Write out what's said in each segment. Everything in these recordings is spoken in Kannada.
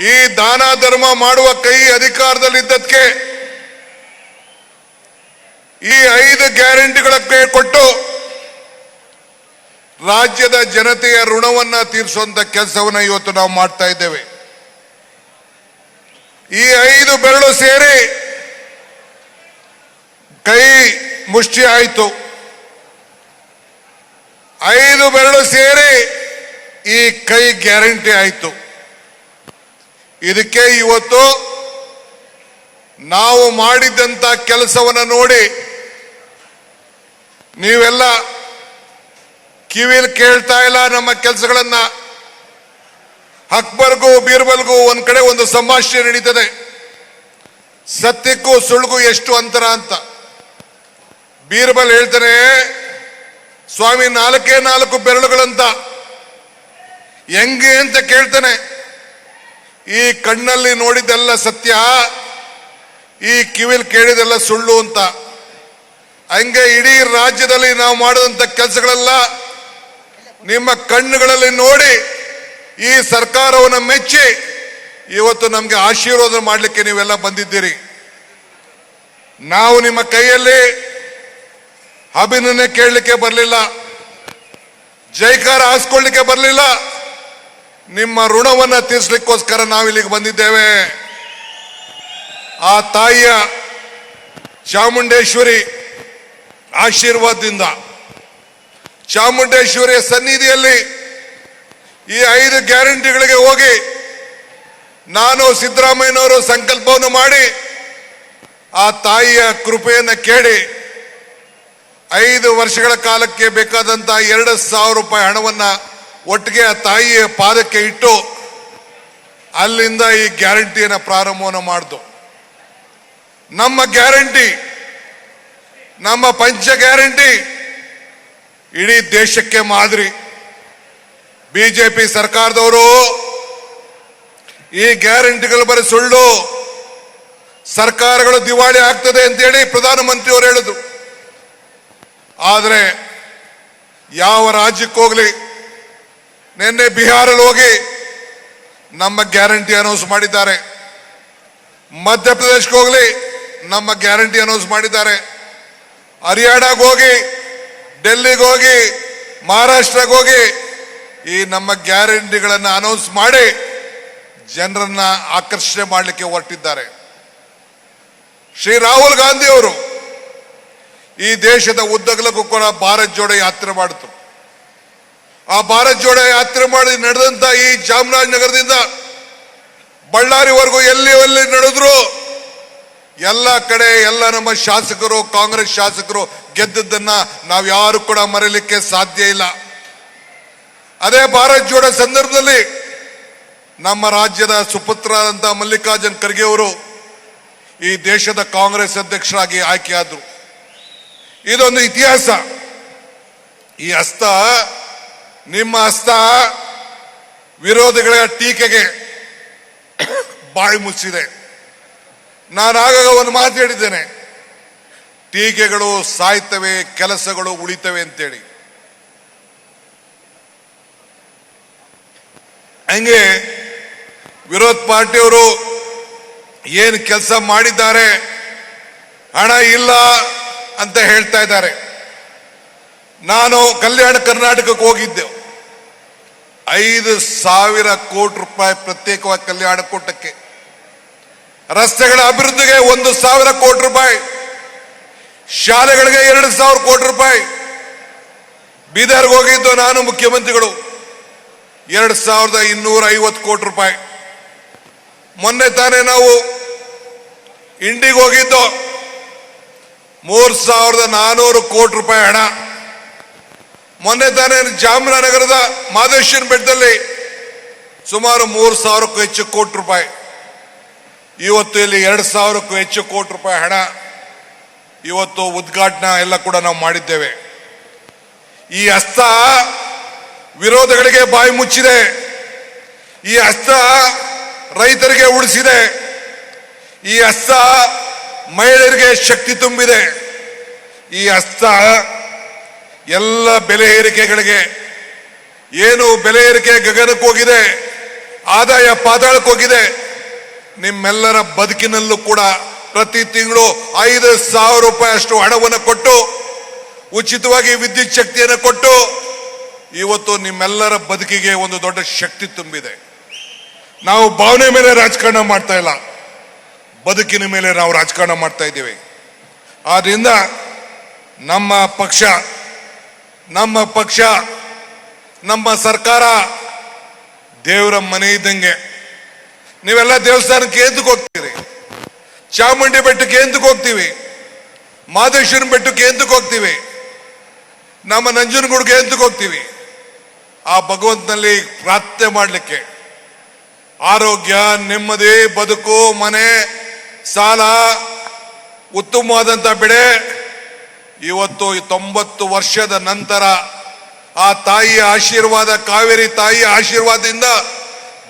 ಈ ದಾನ ಧರ್ಮ ಮಾಡುವ ಕೈ ಅಧಿಕಾರದಲ್ಲಿದ್ದದಕ್ಕೆ ಈ ಐದು ಗ್ಯಾರಂಟಿಗಳಕ್ಕೆ ಕೊಟ್ಟು ರಾಜ್ಯದ ಜನತೆಯ ಋಣವನ್ನ ತೀರಿಸುವಂತ ಕೆಲಸವನ್ನ ಇವತ್ತು ನಾವು ಮಾಡ್ತಾ ಇದ್ದೇವೆ. ಈ ಐದು ಬೆರಳು ಸೇರಿ ಕೈ ಮುಷ್ಟಿ ಆಯಿತು. ಐದು ಬೆರಳು ಸೇರಿ ಈ ಕೈ ಗ್ಯಾರಂಟಿ ಆಯಿತು. ಇದಕ್ಕೆ ಇವತ್ತು ನಾವು ಮಾಡಿದ್ದಂತ ಕೆಲಸವನ್ನು ನೋಡಿ ನೀವೆಲ್ಲ ಕಿವಿಲ್ ಕೇಳ್ತಾ ಇಲ್ಲ ನಮ್ಮ ಕೆಲಸಗಳನ್ನ. ಅಕ್ಬರ್ಗೂ ಬೀರ್ಬಲ್ಗೂ ಒಂದ್ ಕಡೆ ಒಂದು ಸಂಭಾಷಣೆ ನಡೀತದೆ. ಸತ್ಯಕ್ಕೂ ಸುಳ್ಳಿಗೂ ಎಷ್ಟು ಅಂತರ ಅಂತ. ಬೀರ್ಬಲ್ ಹೇಳ್ತಾನೆ, ಸ್ವಾಮಿ ನಾಲ್ಕೇ ನಾಲ್ಕು ಬೆರಳುಗಳಂತ. ಹೆಂಗೆ ಅಂತ ಕೇಳ್ತಾನೆ. ಈ ಕಣ್ಣಲ್ಲಿ ನೋಡಿದ್ದೆಲ್ಲ ಸತ್ಯ, ಈ ಕಿವಿಲ್ ಕೇಳಿದೆಲ್ಲ ಸುಳ್ಳು ಅಂತ. ಹಂಗೆ ಇಡೀ ರಾಜ್ಯದಲ್ಲಿ ನಾವು ಮಾಡಿದಂಥ ಕೆಲಸಗಳೆಲ್ಲ ನಿಮ್ಮ ಕಣ್ಣುಗಳಲ್ಲಿ ನೋಡಿ ಈ ಸರ್ಕಾರವನ್ನು ಮೆಚ್ಚಿ ಇವತ್ತು ನಮಗೆ ಆಶೀರ್ವಾದ ಮಾಡಲಿಕ್ಕೆ ನೀವೆಲ್ಲ ಬಂದಿದ್ದೀರಿ. ನಾವು ನಿಮ್ಮ ಕೈಯಲ್ಲಿ ಅಭಿನಂದನೆ ಕೇಳಲಿಕ್ಕೆ ಬರಲಿಲ್ಲ. ಜೈಕಾರ ಹಾಸ್ಕೊಳ್ಳಿಕ್ಕೆ ಬರಲಿಲ್ಲ. ನಿಮ್ಮ ಋಣವನ್ನ ತೀರ್ಸ್ಲಿಕ್ಕೋಸ್ಕರ ನಾವು ಇಲ್ಲಿಗೆ ಬಂದಿದ್ದೇವೆ. ಆ ತಾಯಿಯ ಚಾಮುಂಡೇಶ್ವರಿ ಆಶೀರ್ವಾದದಿಂದ. ಚಾಮುಂಡೇಶ್ವರಿಯ ಸನ್ನಿಧಿಯಲ್ಲಿ ಈ ಐದು ಗ್ಯಾರಂಟಿಗಳಿಗೆ ಹೋಗಿ ನಾನು ಸಿದ್ದರಾಮಯ್ಯನವರು ಸಂಕಲ್ಪವನ್ನು ಮಾಡಿ ಆ ತಾಯಿಯ ಕೃಪೆಯನ್ನು ಕೇಳಿ ಐದು ವರ್ಷಗಳ ಕಾಲಕ್ಕೆ ಬೇಕಾದಂತಹ ಎರಡು ಸಾವಿರ ರೂಪಾಯಿ ಹಣವನ್ನ ಒಟ್ಟಿಗೆ ಆ ತಾಯಿಯ ಪಾದಕ್ಕೆ ಇಟ್ಟು ಅಲ್ಲಿಂದ ಈ ಗ್ಯಾರಂಟಿಯನ್ನು ಪ್ರಾರಂಭವನ್ನು ಮಾಡ್ದು. ನಮ್ಮ ಗ್ಯಾರಂಟಿ, ನಮ್ಮ ಪಂಚ ಗ್ಯಾರಂಟಿ ಇಡೀ ದೇಶಕ್ಕೆ ಮಾದರಿ. ಬಿಜೆಪಿ ಸರ್ಕಾರದವರು ಈ ಗ್ಯಾರಂಟಿಗಳು ಬರೀ ಸುಳ್ಳು. ಸರ್ಕಾರಗಳು ದಿವಾಳಿ ಆಗ್ತದೆ ಅಂತೇಳಿ ಪ್ರಧಾನಮಂತ್ರಿ ಅವರು ಹೇಳಿದ್ರು. ಆದರೆ ಯಾವ ರಾಜ್ಯಕ್ಕೆ ಹೋಗ್ಲಿ ನಿನ್ನೆ ಬಿಹಾರಲ್ಲಿ ಹೋಗಿ ನಮ್ಮ ಗ್ಯಾರಂಟಿ ಅನೌನ್ಸ್ ಮಾಡಿದ್ದಾರೆ. ಮಧ್ಯಪ್ರದೇಶಕ್ಕೆ ಹೋಗಲಿ, ನಮ್ಮ ಗ್ಯಾರಂಟಿ ಅನೌನ್ಸ್ ಮಾಡಿದ್ದಾರೆ. ಹರಿಯಾಣಕ್ಕೆ ಹೋಗಿ, ಡೆಲ್ಲಿಗೆ ಹೋಗಿ ಮಹಾರಾಷ್ಟ್ರಕ್ಕೆ ಹೋಗಿ ಈ ನಮ್ಮ ಗ್ಯಾರಂಟಿಗಳನ್ನು ಅನೌನ್ಸ್ ಮಾಡಿ ಜನರನ್ನ ಆಕರ್ಷಣೆ ಮಾಡಲಿಕ್ಕೆ ಹೊರಟಿದ್ದಾರೆ. ಶ್ರೀ ರಾಹುಲ್ ಗಾಂಧಿ ಅವರು ಈ ದೇಶದ ಉದ್ದಗಲಕ್ಕೂ ಕೂಡ ಭಾರತ್ ಜೋಡೋ ಯಾತ್ರೆ ಮಾಡಿತು. ಆ ಭಾರತ್ ಜೋಡ ಯಾತ್ರೆ ಮಾಡಿ ನಡೆದಂತ ಈ ಚಾಮರಾಜನಗರದಿಂದ ಬಳ್ಳಾರಿವರೆಗೂ ಎಲ್ಲಿ ಎಲ್ಲಿ ನಡೆದ್ರು, ಎಲ್ಲ ಕಡೆ ಎಲ್ಲ ನಮ್ಮ ಶಾಸಕರು, ಕಾಂಗ್ರೆಸ್ ಶಾಸಕರು ಗೆದ್ದದ್ದನ್ನ ನಾವು ಯಾರು ಕೂಡ ಮರೀಲಿಕ್ಕೆ ಸಾಧ್ಯ ಇಲ್ಲ. ಅದೇ ಭಾರತ್ ಜೋಡ ಸಂದರ್ಭದಲ್ಲಿ ನಮ್ಮ ರಾಜ್ಯದ ಸುಪುತ್ರರಾದಂಥ ಮಲ್ಲಿಕಾರ್ಜುನ್ ಖರ್ಗೆ ಅವರು ಈ ದೇಶದ ಕಾಂಗ್ರೆಸ್ ಅಧ್ಯಕ್ಷರಾಗಿ ಆಯ್ಕೆಯಾದರು. ಇದೊಂದು ಇತಿಹಾಸ. ಈ ಹಸ್ತ ನಿಮ್ಮ ಹಸ್ತ ವಿರೋಧಿಗಳ ಟೀಕೆಗೆ ಬಾಯಿ ಮುಚ್ಚಿದೆ. ನಾನು ಆಗಾಗ ಒಂದು ಮಾತು ಹೇಳಿದ್ದೇನೆ. ಟೀಕೆಗಳು ಸಾಯ್ತವೆ, ಕೆಲಸಗಳು ಉಳಿತವೆ ಅಂತೇಳಿ. ಹಂಗೆ ವಿರೋಧ ಪಾರ್ಟಿಯವರು ಏನು ಕೆಲಸ ಮಾಡಿದ್ದಾರೆ, ಹಣ ಇಲ್ಲ ಅಂತ ಹೇಳ್ತಾ ಇದ್ದಾರೆ. ನಾನು ಕಲ್ಯಾಣ ಕರ್ನಾಟಕಕ್ಕೆ ಹೋಗಿದ್ದೆ. ಐದು ಸಾವಿರ ಕೋಟಿ ರೂಪಾಯಿ ಪ್ರತ್ಯೇಕವಾಗಿ ಕಲ್ಯಾಣ ಕೂಟಕ್ಕೆ. ರಸ್ತೆಗಳ ಅಭಿವೃದ್ಧಿಗೆ ಒಂದು ಸಾವಿರ ಕೋಟಿ ರೂಪಾಯಿ. ಶಾಲೆಗಳಿಗೆ ಎರಡು ಸಾವಿರ ಕೋಟಿ ರೂಪಾಯಿ. ಬೀದರ್ಗೆ ಹೋಗಿದ್ದು ನಾನು ಮುಖ್ಯಮಂತ್ರಿಗಳು. ಎರಡು ಸಾವಿರದ ಇನ್ನೂರ ಐವತ್ತು ಕೋಟಿ ರೂಪಾಯಿ. ಮೊನ್ನೆ ತಾನೇ ನಾವು ಇಂಡಿಗೆ ಹೋಗಿದ್ದು. ಮೂರು ಸಾವಿರದ ನಾನೂರು ಕೋಟಿ ರೂಪಾಯಿ ಹಣ. ಮೊನ್ನೆ ತಾನೇ ಚಾಮರಾಜನಗರದ ಮಾದೇಶ್ವರ ಬೆಟ್ಟದಲ್ಲಿ ಸುಮಾರು ಮೂರು ಸಾವಿರಕ್ಕೂ ಹೆಚ್ಚು ಕೋಟಿ ರೂಪಾಯಿ, ಇವತ್ತು ಇಲ್ಲಿ ಎರಡು ಸಾವಿರಕ್ಕೂ ಹೆಚ್ಚು ಕೋಟಿ ರೂಪಾಯಿ ಹಣ, ಇವತ್ತು ಉದ್ಘಾಟನಾ ಎಲ್ಲ ಕೂಡ ನಾವು ಮಾಡಿದ್ದೇವೆ. ಈ ಹಸ್ತ ವಿರೋಧಗಳಿಗೆ ಬಾಯಿ ಮುಚ್ಚಿದೆ. ಈ ಹಸ್ತ ರೈತರಿಗೆ ಉಳಿಸಿದೆ. ಈ ಹಸ್ತ ಮಹಿಳೆಯರಿಗೆ ಶಕ್ತಿ ತುಂಬಿದೆ. ಈ ಹಸ್ತ ಎಲ್ಲ ಬೆಲೆ ಏರಿಕೆಗಳಿಗೆ ಏನು ಬೆಲೆ ಏರಿಕೆ ಗಗನಕ್ಕೆ ಹೋಗಿದೆ, ಆದಾಯ ಪಾತಾಳಕ್ಕೆ ಹೋಗಿದೆ, ನಿಮ್ಮೆಲ್ಲರ ಬದುಕಿನಲ್ಲೂ ಕೂಡ ಪ್ರತಿ ತಿಂಗಳು ಐದು ಸಾವಿರ ರೂಪಾಯಿ ಅಷ್ಟು ಹಣವನ್ನು ಕೊಟ್ಟು, ಉಚಿತವಾಗಿ ವಿದ್ಯುತ್ ಶಕ್ತಿಯನ್ನು ಕೊಟ್ಟು, ಇವತ್ತು ನಿಮ್ಮೆಲ್ಲರ ಬದುಕಿಗೆ ಒಂದು ದೊಡ್ಡ ಶಕ್ತಿ ತುಂಬಿದೆ. ನಾವು ಭಾವನೆ ಮೇಲೆ ರಾಜಕಾರಣ ಮಾಡ್ತಾ ಇಲ್ಲ. ಬದುಕಿನ ಮೇಲೆ ನಾವು ರಾಜಕಾರಣ ಮಾಡ್ತಾ ಇದ್ದೀವಿ. ಆದ್ರಿಂದ ನಮ್ಮ ಪಕ್ಷ ನಮ್ಮ ಪಕ್ಷ, ನಮ್ಮ ಸರ್ಕಾರ ದೇವರ ಮನೆ ಇದ್ದಂಗೆ. ನೀವೆಲ್ಲ ದೇವಸ್ಥಾನಕ್ಕೆ ಎಂದಕ್ಕೆ ಹೋಗ್ತೀರಿ? ಚಾಮುಂಡಿ ಬೆಟ್ಟಕ್ಕೆ ಎಂತಕ್ಕೆ ಹೋಗ್ತೀವಿ? ಮಾದೇಶ್ವರನ ಬೆಟ್ಟಕ್ಕೆ ಎಂತಕ್ಕೆ ಹೋಗ್ತೀವಿ? ನಮ್ಮ ನಂಜನಗೂಡಿಗೆ ಎಂತಕ್ಕೆ ಹೋಗ್ತೀವಿ? ಆ ಭಗವಂತನಲ್ಲಿ ಪ್ರಾರ್ಥನೆ ಮಾಡಲಿಕ್ಕೆ. ಆರೋಗ್ಯ, ನೆಮ್ಮದಿ, ಬದುಕು, ಮನೆ, ಸಾಲ ಉತ್ತಮವಾದಂಥ ಬೆಳೆ. ಇವತ್ತು ತೊಂಬತ್ತು ವರ್ಷದ ನಂತರ ಆ ತಾಯಿಯ ಆಶೀರ್ವಾದ, ಕಾವೇರಿ ತಾಯಿಯ ಆಶೀರ್ವಾದದಿಂದ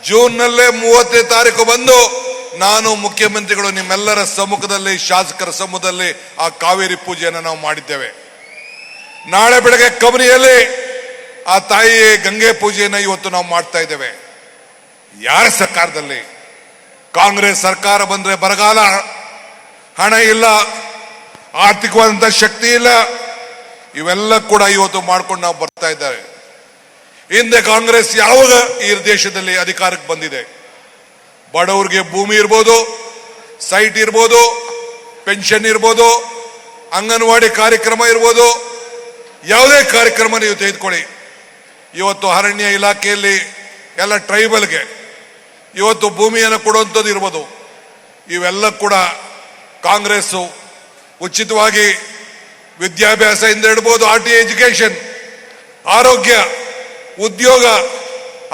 ಜೂನ್ನಲ್ಲೇ ಮೂವತ್ತನೇ ತಾರೀಕು ಬಂದು ನಾನು ಮುಖ್ಯಮಂತ್ರಿಗಳು ನಿಮ್ಮೆಲ್ಲರ ಸಮ್ಮುಖದಲ್ಲಿ, ಶಾಸಕರ ಸಮ್ಮುಖದಲ್ಲಿ ಆ ಕಾವೇರಿ ಪೂಜೆಯನ್ನು ನಾವು ಮಾಡಿದ್ದೇವೆ. ನಾಳೆ ಬೆಳಗ್ಗೆ ಕಬನಿಯಲ್ಲಿ ಆ ತಾಯಿ ಗಂಗೆ ಪೂಜೆಯನ್ನು ಇವತ್ತು ನಾವು ಮಾಡ್ತಾ ಇದ್ದೇವೆ. ಯಾರ ಸರ್ಕಾರದಲ್ಲಿ? ಕಾಂಗ್ರೆಸ್ ಸರ್ಕಾರ ಬಂದ್ರೆ ಬರಗಾಲ? ಹಣ ಇಲ್ಲ. ಆರ್ಥಿಕವಾದಂತ ಶಕ್ತಿ ಇಲ್ಲ. ಇವೆಲ್ಲ ಕೂಡ ಇವತ್ತು ಮಾಡ್ಕೊಂಡು ನಾವು ಬರ್ತಾ ಇದ್ದಾರೆ ಹಿಂದೆ ಕಾಂಗ್ರೆಸ್ ಯಾವಾಗ ಈ ದೇಶದಲ್ಲಿ ಅಧಿಕಾರಕ್ಕೆ ಬಂದಿದೆ? ಬಡವರಿಗೆ ಭೂಮಿ ಇರ್ಬೋದು, ಸೈಟ್ ಇರ್ಬೋದು, ಪೆನ್ಷನ್ ಇರ್ಬೋದು, ಅಂಗನವಾಡಿ ಕಾರ್ಯಕ್ರಮ ಇರ್ಬೋದು, ಯಾವುದೇ ಕಾರ್ಯಕ್ರಮ ನೀವು ತೆಗೆದುಕೊಳ್ಳಿ. ಇವತ್ತು ಅರಣ್ಯ ಇಲಾಖೆಯಲ್ಲಿ ಎಲ್ಲ ಟ್ರೈಬಲ್ಗೆ ಇವತ್ತು ಭೂಮಿಯನ್ನು ಕೊಡುವಂಥದ್ದು ಇರ್ಬೋದು. ಇವೆಲ್ಲ ಕೂಡ ಕಾಂಗ್ರೆಸ್ಸು ಉಚಿತವಾಗಿ ವಿದ್ಯಾಭ್ಯಾಸ ವಿದ್ಯಾಭ್ಯಾಸದಿಂದ ಇಡ್ಬೋದು ಆರ್ ಟಿ ಎಜುಕೇಶನ್ ಆರೋಗ್ಯ, ಉದ್ಯೋಗ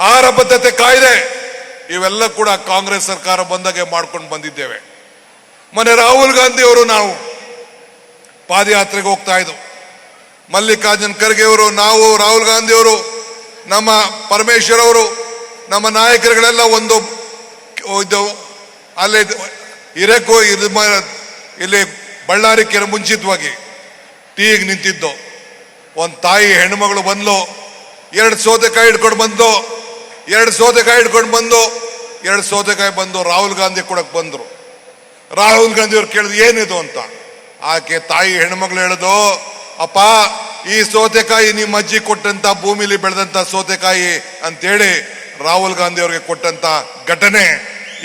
ಆಹಾರ ಬದ್ಧತೆ ಕಾಯ್ದೆ, ಇವೆಲ್ಲ ಕೂಡ ಕಾಂಗ್ರೆಸ್ ಸರ್ಕಾರ ಬಂದಾಗೆ ಮಾಡ್ಕೊಂಡು ಬಂದಿದ್ದೇವೆ. ಮೊನ್ನೆ ರಾಹುಲ್ ಗಾಂಧಿ ಅವರು ನಾವು ಪಾದಯಾತ್ರೆಗೆ ಹೋಗ್ತಾ ಇದ್ದು ಮಲ್ಲಿಕಾರ್ಜುನ್ ಖರ್ಗೆ ಅವರು, ನಾವು, ರಾಹುಲ್ ಗಾಂಧಿ ಅವರು ನಮ್ಮ ಪರಮೇಶ್ವರ್ ಅವರು, ನಮ್ಮ ನಾಯಕರುಗಳೆಲ್ಲ ಒಂದು ಇದು, ಅಲ್ಲಿ ಇರಕ್ಕೂ ಇದು ಇಲ್ಲಿ ಬಳ್ಳಾರಿ ಕೆರೆ ಮುಂಚಿತವಾಗಿ ಟೀಗ್ ನಿಂತಿದ್ದು. ಒಂದು ತಾಯಿ ಹೆಣ್ಮಗಳು ಬಂದ್ಲು. ಎರಡು ಸೌತೆಕಾಯಿ ಹಿಡ್ಕೊಂಡು ಬಂದು ಎರಡು ಸೌತೆಕಾಯಿ ಹಿಡ್ಕೊಂಡು ಬಂದು ಎರಡು ಸೌತೆಕಾಯಿ ಬಂದು ರಾಹುಲ್ ಗಾಂಧಿ ಕೊಡಕ್ ಬಂದರು. ರಾಹುಲ್ ಗಾಂಧಿ ಅವ್ರು ಕೇಳಿದ್ರು ಏನಿದು ಅಂತ? ಆಕೆ ತಾಯಿ ಹೆಣ್ಮಗಳು ಹೇಳುದು, ಅಪ್ಪ, ಈ ಸೌತೆಕಾಯಿ ನಿಮ್ಮ ಅಜ್ಜಿ ಕೊಟ್ಟಂತ ಭೂಮಿಲಿ ಬೆಳೆದಂತ ಸೌತೆಕಾಯಿ ಅಂತೇಳಿ ರಾಹುಲ್ ಗಾಂಧಿ ಅವ್ರಿಗೆ ಕೊಟ್ಟಂತ ಘಟನೆ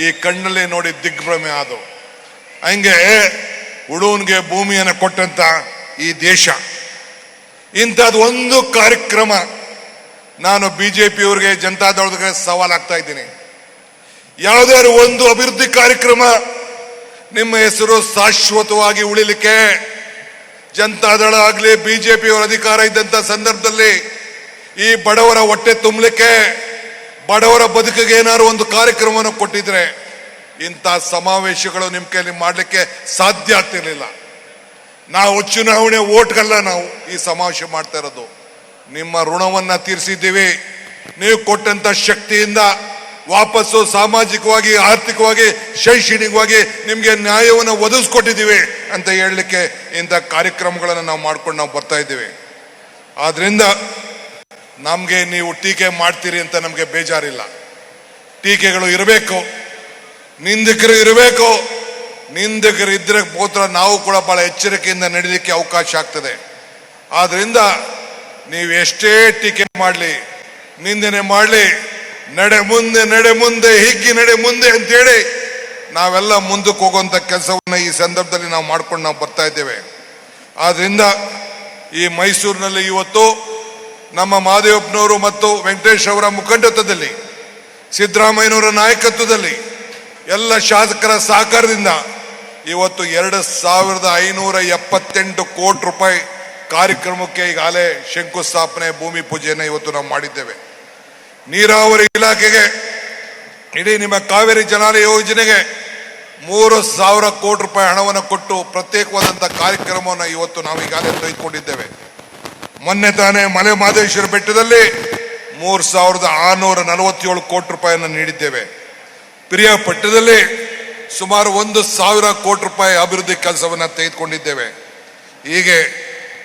ಈ ಕಣ್ಣಲ್ಲಿ ನೋಡಿ ದಿಗ್ಭ್ರಮೆ ಆದವು ಹಂಗೆ ಉಳುವನ್ಗೆ ಭೂಮಿಯನ್ನು ಕೊಟ್ಟಂತ ಈ ದೇಶ. ಇಂಥದ್ದು ಒಂದು ಕಾರ್ಯಕ್ರಮ ನಾನು ಬಿ ಬಿಜೆಪಿ ಅವರಿಗೆ ಜನತಾದಳಕ್ಕೆ ಸವಾಲಾಗ್ತಾ ಇದ್ದೀನಿ. ಯಾವುದಾದ್ರು ಒಂದು ಅಭಿವೃದ್ಧಿ ಕಾರ್ಯಕ್ರಮ ನಿಮ್ಮ ಹೆಸರು ಶಾಶ್ವತವಾಗಿ ಉಳಿಲಿಕ್ಕೆ ಜನತಾದಳ ಆಗಲಿ ಬಿ ಬಿಜೆಪಿ ಅವರ ಅಧಿಕಾರ ಇದ್ದಂಥ ಸಂದರ್ಭದಲ್ಲಿ ಈ ಬಡವರ ಹೊಟ್ಟೆ ತುಂಬಲಿಕ್ಕೆ, ಬಡವರ ಬದುಕಿಗೆ ಏನಾದ್ರು ಒಂದು ಕಾರ್ಯಕ್ರಮವನ್ನು ಕೊಟ್ಟಿದ್ರೆ ಇಂಥ ಸಮಾವೇಶಗಳು ನಿಮ್ಮ ಕೈಲಿ ಮಾಡಲಿಕ್ಕೆ ಸಾಧ್ಯ ಆಗ್ತಿರ್ಲಿಲ್ಲ. ನಾವು ಚುನಾವಣೆ ಓಟ್ಗಲ್ಲ ನಾವು ಈ ಸಮಾವೇಶ ಮಾಡ್ತಾ ಇರೋದು. ನಿಮ್ಮ ಋಣವನ್ನ ತೀರಿಸಿದ್ದೀವಿ. ನೀವು ಕೊಟ್ಟಂತ ಶಕ್ತಿಯಿಂದ ವಾಪಸ್ಸು ಸಾಮಾಜಿಕವಾಗಿ, ಆರ್ಥಿಕವಾಗಿ, ಶೈಕ್ಷಣಿಕವಾಗಿ ನಿಮಗೆ ನ್ಯಾಯವನ್ನು ಒದಗಿಸ್ಕೊಟ್ಟಿದ್ದೀವಿ ಅಂತ ಹೇಳಲಿಕ್ಕೆ ಇಂಥ ಕಾರ್ಯಕ್ರಮಗಳನ್ನು ನಾವು ಮಾಡ್ಕೊಂಡು ನಾವು ಬರ್ತಾ ಇದ್ದೀವಿ. ಆದ್ರಿಂದ ನಮಗೆ ನೀವು ಟೀಕೆ ಮಾಡ್ತೀರಿ ಅಂತ ನಮಗೆ ಬೇಜಾರಿಲ್ಲ. ಟೀಕೆಗಳು ಇರಬೇಕು. ನಿಂದಕರು ಇರಬೇಕು. ನಿಂದಕರು ಇದ್ರೆ ಪೋತ್ರ ನಾವು ಕೂಡ ಬಹಳ ಎಚ್ಚರಿಕೆಯಿಂದ ನಡೀಲಿಕ್ಕೆ ಅವಕಾಶ ಆಗ್ತದೆ. ಆದ್ರಿಂದ ನೀವು ಎಷ್ಟೇ ಟೀಕೆ ಮಾಡಲಿ, ನಿಂದನೆ ಮಾಡಲಿ, ನಡೆ ಮುಂದೆ ನಡೆ ಮುಂದೆ, ಹಿಗ್ಗಿ ನಡೆ ಮುಂದೆ ಅಂತೇಳಿ ನಾವೆಲ್ಲ ಮುಂದಕ್ಕೆ ಹೋಗುವಂಥ ಕೆಲಸವನ್ನು ಈ ಸಂದರ್ಭದಲ್ಲಿ ನಾವು ಮಾಡ್ಕೊಂಡು ನಾವು ಬರ್ತಾ ಇದ್ದೇವೆ. ಆದ್ರಿಂದ ಈ ಮೈಸೂರಿನಲ್ಲಿ ಇವತ್ತು ನಮ್ಮ ಮಹಾದೇವಪ್ಪನವರು ಮತ್ತು ವೆಂಕಟೇಶ್ ಅವರ ಮುಖಂಡತ್ವದಲ್ಲಿ, ಸಿದ್ದರಾಮಯ್ಯನವರ ನಾಯಕತ್ವದಲ್ಲಿ ಎಲ್ಲ ಶಾಸಕರ ಸಹಕಾರದಿಂದ ಇವತ್ತು ಎರಡು ಸಾವಿರದ ಐನೂರ ಎಪ್ಪತ್ತೆಂಟು ಕೋಟಿ ರೂಪಾಯಿ ಕಾರ್ಯಕ್ರಮಕ್ಕೆ ಈಗಾಗಲೇ ಶಂಕುಸ್ಥಾಪನೆ, ಭೂಮಿ ಪೂಜೆಯನ್ನು ಇವತ್ತು ನಾವು ಮಾಡಿದ್ದೇವೆ. ನೀರಾವರಿ ಇಲಾಖೆಗೆ, ಇಡೀ ನಿಮ್ಮ ಕಾವೇರಿ ಜನಾಲಯ ಯೋಜನೆಗೆ ಮೂರು ಸಾವಿರ ಕೋಟಿ ರೂಪಾಯಿ ಹಣವನ್ನು ಕೊಟ್ಟು ಪ್ರತ್ಯೇಕವಾದಂಥ ಕಾರ್ಯಕ್ರಮವನ್ನು ಇವತ್ತು ನಾವು ಈಗಾಗಲೇ ತೆಗೆದುಕೊಂಡಿದ್ದೇವೆ. ಮೊನ್ನೆ ತಾನೇ ಮಲೆ ಮಾದೇಶ್ವರ ಬೆಟ್ಟದಲ್ಲಿ ಮೂರು ಸಾವಿರದ ಆರುನೂರ ನಲವತ್ತೇಳು ಕೋಟಿ ರೂಪಾಯಿಯನ್ನು ನೀಡಿದ್ದೇವೆ. ಪ್ರಿಯಾಪಟ್ಟಣದಲ್ಲಿ ಸುಮಾರು ಒಂದು ಸಾವಿರ ಕೋಟಿ ರೂಪಾಯಿ ಅಭಿವೃದ್ಧಿ ಕೆಲಸವನ್ನು ತೆಗೆದುಕೊಂಡಿದ್ದೇವೆ. ಹೀಗೆ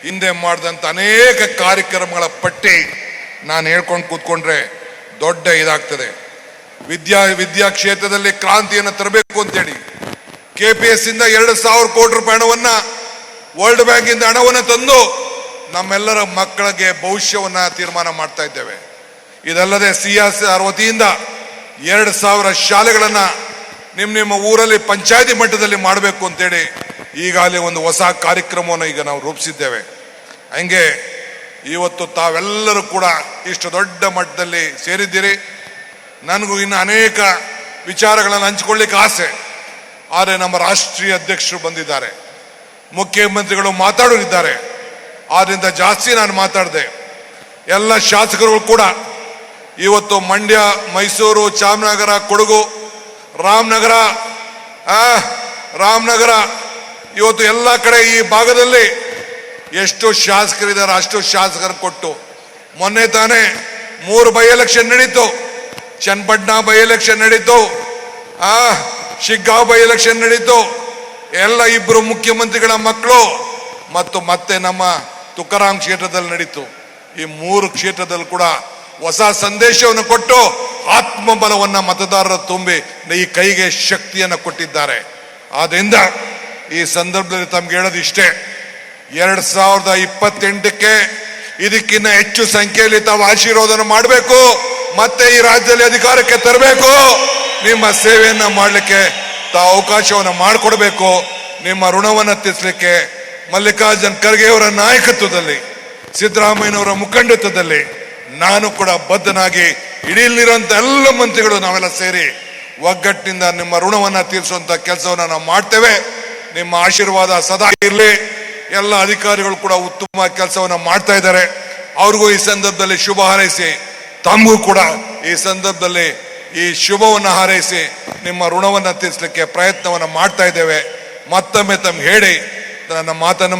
ಹಿಂದೆ ಮಾಡಿದಂಥ ಅನೇಕ ಕಾರ್ಯಕ್ರಮಗಳ ಪಟ್ಟಿ ನಾನು ಹೇಳ್ಕೊಂಡು ಕೂತ್ಕೊಂಡ್ರೆ ದೊಡ್ಡ ಇದಾಗ್ತದೆ. ವಿದ್ಯಾ ವಿದ್ಯಾ ಕ್ಷೇತ್ರದಲ್ಲಿ ಕ್ರಾಂತಿಯನ್ನು ತರಬೇಕು ಅಂತೇಳಿ ಕೆ ಪಿ ಎಸ್ ಇಂದ ಎರಡು ಸಾವಿರ ಕೋಟಿ ರೂಪಾಯಿ ಹಣವನ್ನು ವರ್ಲ್ಡ್ ಬ್ಯಾಂಕ್ ಇಂದ ಹಣವನ್ನು ತಂದು ನಮ್ಮೆಲ್ಲರ ಮಕ್ಕಳಿಗೆ ಭವಿಷ್ಯವನ್ನು ತೀರ್ಮಾನ ಮಾಡ್ತಾ ಇದ್ದೇವೆ. ಇದಲ್ಲದೆ ಸಿ ಆರ್ ವತಿಯಿಂದ ಎರಡು ಸಾವಿರ ಶಾಲೆಗಳನ್ನ ನಿಮ್ಮ ನಿಮ್ಮ ಊರಲ್ಲಿ ಪಂಚಾಯತಿ ಮಟ್ಟದಲ್ಲಿ ಮಾಡಬೇಕು ಅಂತೇಳಿ ಈಗಾಗಲೇ ಒಂದು ಹೊಸ ಕಾರ್ಯಕ್ರಮವನ್ನು ಈಗ ನಾವು ರೂಪಿಸಿದ್ದೇವೆ. ಹಂಗೆ ಇವತ್ತು ತಾವೆಲ್ಲರೂ ಕೂಡ ಇಷ್ಟು ದೊಡ್ಡ ಮಟ್ಟದಲ್ಲಿ ಸೇರಿದ್ದೀರಿ. ನನಗೂ ಇನ್ನು ಅನೇಕ ವಿಚಾರಗಳನ್ನು ಹಂಚಿಕೊಳ್ಳಿಕ್ಕೆ ಆಸೆ. ಆದರೆ ನಮ್ಮ ರಾಷ್ಟ್ರೀಯ ಅಧ್ಯಕ್ಷರು ಬಂದಿದ್ದಾರೆ. ಮುಖ್ಯಮಂತ್ರಿಗಳು ಮಾತಾಡೋರಿದ್ದಾರೆ. ಆದ್ದರಿಂದ ಜಾಸ್ತಿ ನಾನು ಮಾತಾಡಿದೆ. ಎಲ್ಲ ಶಾಸಕರು ಕೂಡ ಇವತ್ತು ಮಂಡ್ಯ, ಮೈಸೂರು, ಚಾಮನಗರ, ಕೊಡಗು, ರಾಮನಗರ ರಾಮನಗರ, ಇವತ್ತು ಎಲ್ಲ ಕಡೆ ಈ ಭಾಗದಲ್ಲಿ ಎಷ್ಟು ಶಾಸಕರಿದ್ದಾರೆ, ಅಷ್ಟು ಶಾಸಕರು ಕೊಟ್ಟು. ಮೊನ್ನೆ ತಾನೇ ಮೂರು ಬೈ ಎಲೆಕ್ಷನ್ ನಡೀತು. ಚನ್ನಪಟ್ಟಣ ಬೈ ಎಲೆಕ್ಷನ್ ನಡೀತು. ಆ, ಶಿಗ್ಗಾಂವ್ ಬೈ ಎಲೆಕ್ಷನ್ ನಡೀತು. ಎಲ್ಲ ಇಬ್ಬರು ಮುಖ್ಯಮಂತ್ರಿಗಳ ಮಕ್ಕಳು ಮತ್ತು ಮತ್ತೆ ನಮ್ಮ ತುಕಾರಾಮ್ ಕ್ಷೇತ್ರದಲ್ಲಿ ನಡೀತು. ಈ ಮೂರು ಕ್ಷೇತ್ರದಲ್ಲಿ ಕೂಡ ಹೊಸ ಸಂದೇಶವನ್ನು ಕೊಟ್ಟು ಆತ್ಮಬಲವನ್ನು ಮತದಾರರ ತುಂಬಿ ಈ ಕೈಗೆ ಶಕ್ತಿಯನ್ನು ಕೊಟ್ಟಿದ್ದಾರೆ. ಆದ್ದರಿಂದ ಈ ಸಂದರ್ಭದಲ್ಲಿ ತಮ್ಗೆ ಹೇಳೋದು ಇಷ್ಟೇ. ಎರಡ್ ಸಾವಿರದ ಇಪ್ಪತ್ತೆಂಟಕ್ಕೆ ಇದಕ್ಕಿಂತ ಹೆಚ್ಚು ಸಂಖ್ಯೆಯಲ್ಲಿ ತಾವು ಆಶೀರ್ವಾದನ ಮಾಡಬೇಕು, ಮತ್ತೆ ಈ ರಾಜ್ಯದಲ್ಲಿ ಅಧಿಕಾರಕ್ಕೆ ತರಬೇಕು. ನಿಮ್ಮ ಸೇವೆಯನ್ನ ಮಾಡಲಿಕ್ಕೆ ತಾವು ಅವಕಾಶವನ್ನು ಮಾಡಿಕೊಡ್ಬೇಕು. ನಿಮ್ಮ ಋಣವನ್ನು ತೀರಿಸಲಿಕ್ಕೆ ಮಲ್ಲಿಕಾರ್ಜುನ್ ಖರ್ಗೆ ಅವರ ನಾಯಕತ್ವದಲ್ಲಿ, ಸಿದ್ದರಾಮಯ್ಯನವರ ಮುಖಂಡತ್ವದಲ್ಲಿ ನಾನು ಕೂಡ ಬದ್ಧನಾಗಿ ಇಡೀಲಿರುವಂತ ಎಲ್ಲ ಮಂತ್ರಿಗಳು ನಾವೆಲ್ಲ ಸೇರಿ ಒಗ್ಗಟ್ಟಿನಿಂದ ನಿಮ್ಮ ಋಣವನ್ನ ತೀರಿಸುವಂತ ಕೆಲಸವನ್ನ ನಾವು ಮಾಡ್ತೇವೆ. ನಿಮ್ಮ ಆಶೀರ್ವಾದ ಸದಾ ಇರಲಿ. ಎಲ್ಲ ಅಧಿಕಾರಿಗಳು ಕೂಡ ಉತ್ತಮ ಕೆಲಸವನ್ನ ಮಾಡ್ತಾ ಇದ್ದಾರೆ. ಅವ್ರಿಗೂ ಈ ಸಂದರ್ಭದಲ್ಲಿ ಶುಭ ಹಾರೈಸಿ, ತಮಗೂ ಕೂಡ ಈ ಸಂದರ್ಭದಲ್ಲಿ ಈ ಶುಭವನ್ನು ಹಾರೈಸಿ, ನಿಮ್ಮ ಋಣವನ್ನ ತೀರಿಸಲಿಕ್ಕೆ ಪ್ರಯತ್ನವನ್ನ ಮಾಡ್ತಾ ಇದ್ದೇವೆ. ಮತ್ತೊಮ್ಮೆ ತಮ್ಗೆ ಹೇಳಿ, ನನ್ನ ಮಾತನ್ನು.